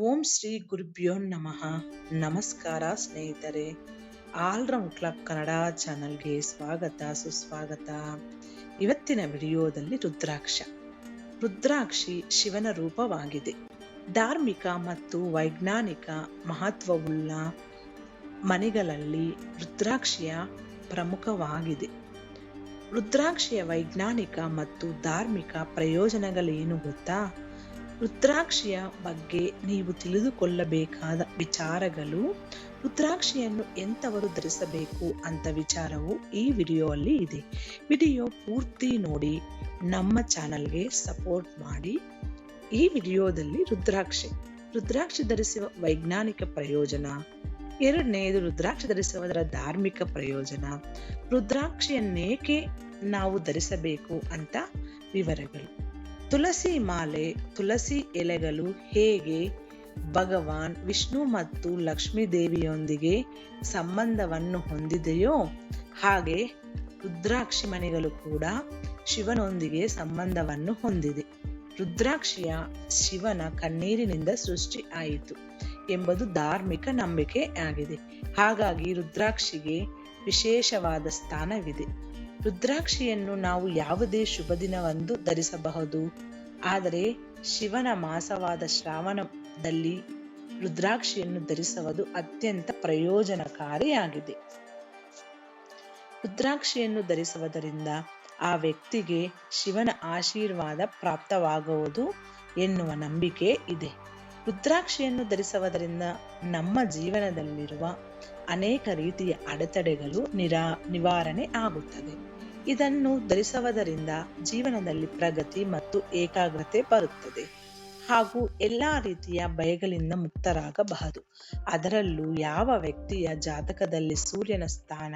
ಓಂ ಶ್ರೀ ಗುರುಭ್ಯೋ ನಮಃ. ನಮಸ್ಕಾರ ಸ್ನೇಹಿತರೆ. ಆಲ್ರೌಂಡ್ ಕ್ಲಬ್ ಕನ್ನಡ ಚಾನಲ್ಗೆ ಸ್ವಾಗತ, ಸುಸ್ವಾಗತ. ಇವತ್ತಿನ ವಿಡಿಯೋದಲ್ಲಿ ರುದ್ರಾಕ್ಷ. ರುದ್ರಾಕ್ಷಿ ಶಿವನ ರೂಪವಾಗಿದೆ. ಧಾರ್ಮಿಕ ಮತ್ತು ವೈಜ್ಞಾನಿಕ ಮಹತ್ವವುಳ್ಳ ಮನೆಗಳಲ್ಲಿ ರುದ್ರಾಕ್ಷಿಯ ಪ್ರಮುಖವಾಗಿದೆ. ರುದ್ರಾಕ್ಷಿಯ ವೈಜ್ಞಾನಿಕ ಮತ್ತು ಧಾರ್ಮಿಕ ಪ್ರಯೋಜನಗಳೇನು ಗೊತ್ತಾ? ರುದ್ರಾಕ್ಷಿಯ ಬಗ್ಗೆ ನೀವು ತಿಳಿದುಕೊಳ್ಳಬೇಕಾದ ವಿಚಾರಗಳು, ರುದ್ರಾಕ್ಷಿಯನ್ನು ಎಂಥವರು ಧರಿಸಬೇಕು ಅಂತ ವಿಚಾರವು ಈ ವಿಡಿಯೋ ಇದೆ. ವಿಡಿಯೋ ಪೂರ್ತಿ ನೋಡಿ, ನಮ್ಮ ಚಾನಲ್ಗೆ ಸಪೋರ್ಟ್ ಮಾಡಿ. ಈ ವಿಡಿಯೋದಲ್ಲಿ ರುದ್ರಾಕ್ಷಿ ರುದ್ರಾಕ್ಷಿ ಧರಿಸುವ ವೈಜ್ಞಾನಿಕ ಪ್ರಯೋಜನ ಎರಡನೆಯದು ರುದ್ರಾಕ್ಷಿ ಧರಿಸುವುದರ ಧಾರ್ಮಿಕ ಪ್ರಯೋಜನ, ರುದ್ರಾಕ್ಷಿಯನ್ನೇಕೆ ನಾವು ಧರಿಸಬೇಕು ಅಂತ ವಿವರಗಳು. ತುಳಸಿ ಮಾಲೆ, ತುಳಸಿ ಎಲೆಗಳು ಹೇಗೆ ಭಗವಾನ್ ವಿಷ್ಣು ಮತ್ತು ಲಕ್ಷ್ಮೀ ದೇವಿಯೊಂದಿಗೆ ಸಂಬಂಧವನ್ನು ಹೊಂದಿದೆಯೋ ಹಾಗೆ ರುದ್ರಾಕ್ಷಿ ಮನೆಗಳು ಕೂಡ ಶಿವನೊಂದಿಗೆ ಸಂಬಂಧವನ್ನು ಹೊಂದಿದೆ. ರುದ್ರಾಕ್ಷಿಯ ಶಿವನ ಕಣ್ಣೀರಿನಿಂದ ಸೃಷ್ಟಿ ಆಯಿತು ಎಂಬುದು ಧಾರ್ಮಿಕ ನಂಬಿಕೆ ಆಗಿದೆ ಹಾಗಾಗಿ ರುದ್ರಾಕ್ಷಿಗೆ ವಿಶೇಷವಾದ ಸ್ಥಾನವಿದೆ. ರುದ್ರಾಕ್ಷಿಯನ್ನು ನಾವು ಯಾವುದೇ ಶುಭ ದಿನವೆಂದು ಧರಿಸಬಹುದು. ಆದರೆ ಶಿವನ ಮಾಸವಾದ ಶ್ರಾವಣದಲ್ಲಿ ರುದ್ರಾಕ್ಷಿಯನ್ನು ಧರಿಸುವುದು ಅತ್ಯಂತ ಪ್ರಯೋಜನಕಾರಿಯಾಗಿದೆ. ರುದ್ರಾಕ್ಷಿಯನ್ನು ಧರಿಸುವುದರಿಂದ ಆ ವ್ಯಕ್ತಿಗೆ ಶಿವನ ಆಶೀರ್ವಾದ ಪ್ರಾಪ್ತವಾಗುವುದು ಎನ್ನುವ ನಂಬಿಕೆ ಇದೆ. ರುದ್ರಾಕ್ಷಿಯನ್ನು ಧರಿಸುವುದರಿಂದ ನಮ್ಮ ಜೀವನದಲ್ಲಿರುವ ಅನೇಕ ರೀತಿಯ ಅಡೆತಡೆಗಳು ನಿರಾ, ನಿವಾರಣೆ ಆಗುತ್ತದೆ ಇದನ್ನು ಧರಿಸುವುದರಿಂದ ಜೀವನದಲ್ಲಿ ಪ್ರಗತಿ ಮತ್ತು ಏಕಾಗ್ರತೆ ಬರುತ್ತದೆ. ಹಾಗೂ ಎಲ್ಲಾ ರೀತಿಯ ಭಯಗಳಿಂದ ಮುಕ್ತರಾಗಬಹುದು. ಅದರಲ್ಲೂ ಯಾವ ವ್ಯಕ್ತಿಯ ಜಾತಕದಲ್ಲಿ ಸೂರ್ಯನ ಸ್ಥಾನ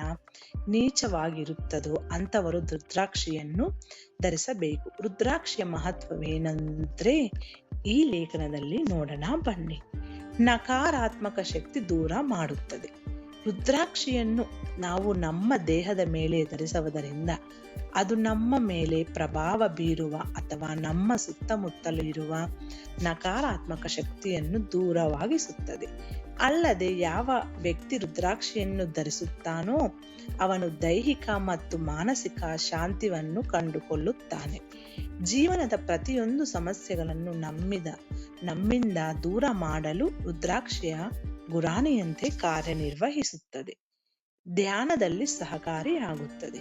ನೀಚವಾಗಿರುತ್ತದೋ ಅಂಥವರು ರುದ್ರಾಕ್ಷಿಯನ್ನು ಧರಿಸಬೇಕು. ರುದ್ರಾಕ್ಷಿಯ ಮಹತ್ವವೇನೆಂದ್ರೆ ಈ ಲೇಖನದಲ್ಲಿ ನೋಡೋಣ ಬನ್ನಿ. ನಕಾರಾತ್ಮಕ ಶಕ್ತಿ ದೂರ ಮಾಡುತ್ತದೆ. ರುದ್ರಾಕ್ಷಿಯನ್ನು ನಾವು ನಮ್ಮ ದೇಹದ ಮೇಲೆ ಧರಿಸುವುದರಿಂದ ಅದು ನಮ್ಮ ಮೇಲೆ ಪ್ರಭಾವ ಬೀರುವ ಅಥವಾ ನಮ್ಮ ಸುತ್ತಮುತ್ತಲು ಇರುವ ನಕಾರಾತ್ಮಕ ಶಕ್ತಿಯನ್ನು ದೂರವಾಗಿಸುತ್ತದೆ. ಅಲ್ಲದೆ ಯಾವ ವ್ಯಕ್ತಿ ರುದ್ರಾಕ್ಷಿಯನ್ನು ಧರಿಸುತ್ತಾನೋ ಅವನು ದೈಹಿಕ ಮತ್ತು ಮಾನಸಿಕ ಶಾಂತಿಯನ್ನು ಕಂಡುಕೊಳ್ಳುತ್ತಾನೆ. ಜೀವನದ ಪ್ರತಿಯೊಂದು ಸಮಸ್ಯೆಗಳನ್ನು ನಮ್ಮಿದ ನಮ್ಮಿಂದ ದೂರ ಮಾಡಲು ರುದ್ರಾಕ್ಷಿಯ ಗುರಾಣಿಯಂತೆ ಕಾರ್ಯನಿರ್ವಹಿಸುತ್ತದೆ. ಧ್ಯಾನದಲ್ಲಿ ಸಹಕಾರಿಯಾಗುತ್ತದೆ.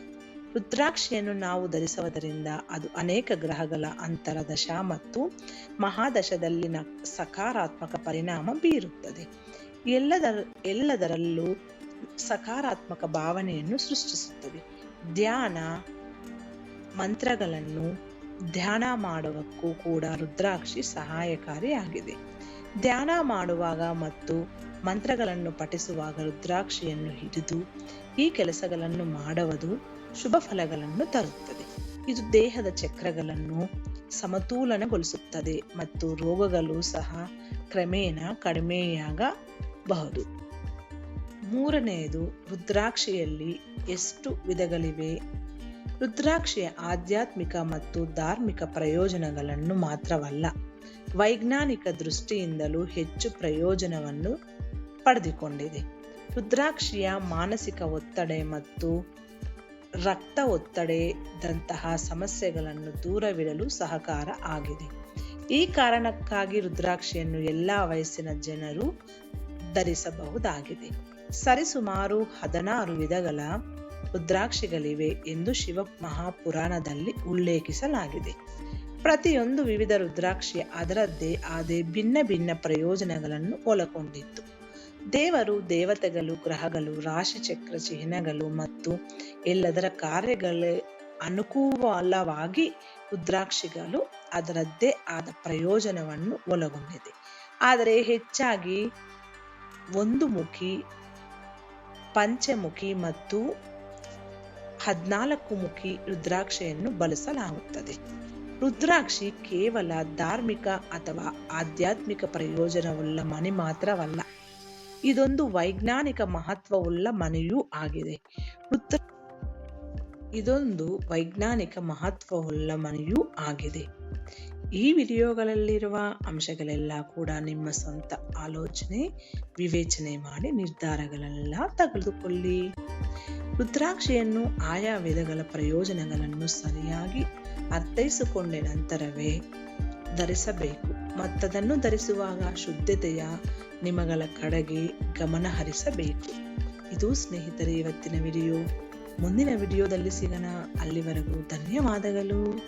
ರುದ್ರಾಕ್ಷಿಯನ್ನು ನಾವು ಧರಿಸುವುದರಿಂದ ಅದು ಅನೇಕ ಗ್ರಹಗಳ ಅಂತರದಶ ಮತ್ತು ಮಹಾದಶದಲ್ಲಿನ ಸಕಾರಾತ್ಮಕ ಪರಿಣಾಮ ಬೀರುತ್ತದೆ. ಎಲ್ಲದರ ಎಲ್ಲದರಲ್ಲೂ ಸಕಾರಾತ್ಮಕ ಭಾವನೆಯನ್ನು ಸೃಷ್ಟಿಸುತ್ತದೆ. ಧ್ಯಾನ ಮಂತ್ರಗಳನ್ನು ಧ್ಯಾನ ಮಾಡುವಕ್ಕೂ ಕೂಡ ರುದ್ರಾಕ್ಷಿ ಸಹಾಯಕಾರಿಯಾಗಿದೆ. ಧ್ಯಾನ ಮಾಡುವಾಗ ಮತ್ತು ಮಂತ್ರಗಳನ್ನು ಪಠಿಸುವಾಗ ರುದ್ರಾಕ್ಷಿಯನ್ನು ಹಿಡಿದು ಈ ಕೆಲಸಗಳನ್ನು ಮಾಡುವುದು ಶುಭ ಫಲಗಳನ್ನು ತರುತ್ತದೆ. ಇದು ದೇಹದ ಚಕ್ರಗಳನ್ನು ಸಮತೋಲನಗೊಳಿಸುತ್ತದೆ ಮತ್ತು ರೋಗಗಳು ಸಹ ಕ್ರಮೇಣ ಕಡಿಮೆಯಾಗಬಹುದು. ಮೂರನೆಯದು, ರುದ್ರಾಕ್ಷಿಯಲ್ಲಿ ಎಷ್ಟು ವಿಧಗಳಿವೆ? ರುದ್ರಾಕ್ಷಿಯ ಆಧ್ಯಾತ್ಮಿಕ ಮತ್ತು ಧಾರ್ಮಿಕ ಪ್ರಯೋಜನಗಳನ್ನು ಮಾತ್ರವಲ್ಲ, ವೈಜ್ಞಾನಿಕ ದೃಷ್ಟಿಯಿಂದಲೂ ಹೆಚ್ಚು ಪ್ರಯೋಜನವನ್ನು ಪಡೆದುಕೊಂಡಿದೆ. ರುದ್ರಾಕ್ಷಿಯ ಮಾನಸಿಕ ಒತ್ತಡ ಮತ್ತು ರಕ್ತ ಒತ್ತಡದಂತಹ ಸಮಸ್ಯೆಗಳನ್ನು ದೂರವಿಡಲು ಸಹಕಾರ ಆಗಿದೆ. ಈ ಕಾರಣಕ್ಕಾಗಿ ರುದ್ರಾಕ್ಷಿಯನ್ನು ಎಲ್ಲ ವಯಸ್ಸಿನ ಜನರು ಧರಿಸಬಹುದಾಗಿದೆ. ಸರಿಸುಮಾರು ಹದಿನಾರು ವಿಧಗಳ ರುದ್ರಾಕ್ಷಿಗಳಿವೆ ಎಂದು ಶಿವ ಮಹಾಪುರಾಣದಲ್ಲಿ ಉಲ್ಲೇಖಿಸಲಾಗಿದೆ. ಪ್ರತಿಯೊಂದು ವಿವಿಧ ರುದ್ರಾಕ್ಷಿಯ ಅದರದ್ದೇ ಆದೇ ಭಿನ್ನ ಭಿನ್ನ ಪ್ರಯೋಜನಗಳನ್ನು ಒಳಗೊಂಡಿತ್ತು. ದೇವರು ದೇವತೆಗಳು, ಗ್ರಹಗಳು, ರಾಶಿಚಕ್ರ ಚಿಹ್ನೆಗಳು ಮತ್ತು ಎಲ್ಲದರ ಕಾರ್ಯಗಳ ಅನುಕೂಲವಾಗಿ ರುದ್ರಾಕ್ಷಿಗಳು ಅದರದ್ದೇ ಆದ ಪ್ರಯೋಜನವನ್ನು ಒಳಗೊಂಡಿದೆ. ಆದರೆ ಹೆಚ್ಚಾಗಿ ಒಂದು ಮುಖಿ ಪಂಚಮುಖಿ ಮತ್ತು ಹದಿನಾಲ್ಕು ಮುಖಿ ರುದ್ರಾಕ್ಷಿಯನ್ನು ಬಳಸಲಾಗುತ್ತದೆ. ರುದ್ರಾಕ್ಷಿ ಕೇವಲ ಧಾರ್ಮಿಕ ಅಥವಾ ಆಧ್ಯಾತ್ಮಿಕ ಪ್ರಯೋಜನವುಳ್ಳ ಮನೆ ಮಾತ್ರವಲ್ಲ ಇದೊಂದು ವೈಜ್ಞಾನಿಕ ಮಹತ್ವವುಳ್ಳ ಮನೆಯೂ ಆಗಿದೆ. ಉತ್ತರ ಇದೊಂದು ವೈಜ್ಞಾನಿಕ ಮಹತ್ವವುಳ್ಳ ಮನೆಯೂ ಆಗಿದೆ. ಈ ವಿಡಿಯೋಗಳಲ್ಲಿರುವ ಅಂಶಗಳೆಲ್ಲ ಕೂಡ ನಿಮ್ಮ ಸ್ವಂತ ಆಲೋಚನೆ, ವಿವೇಚನೆ ಮಾಡಿ ನಿರ್ಧಾರಗಳೆಲ್ಲ ತೆಗೆದುಕೊಳ್ಳಿ ರುದ್ರಾಕ್ಷಿಯನ್ನು ಆಯಾ ವಿಧಗಳ ಪ್ರಯೋಜನಗಳನ್ನು ಸರಿಯಾಗಿ ಅರ್ಥೈಸಿಕೊಂಡ ನಂತರವೇ ಧರಿಸಬೇಕು. ಮತ್ತದನ್ನು ಧರಿಸುವಾಗ ಶುದ್ಧತೆಯ ನಿಮಗಳ ಕಡೆಗೆ ಗಮನ ಹರಿಸಬೇಕು. ಇದು ಸ್ನೇಹಿತರೆ, ಇವತ್ತಿನ ವಿಡಿಯೋ. ಮುಂದಿನ ವಿಡಿಯೋದಲ್ಲಿ ಸಿಗೋಣ. ಅಲ್ಲಿವರೆಗೂ ಧನ್ಯವಾದಗಳು.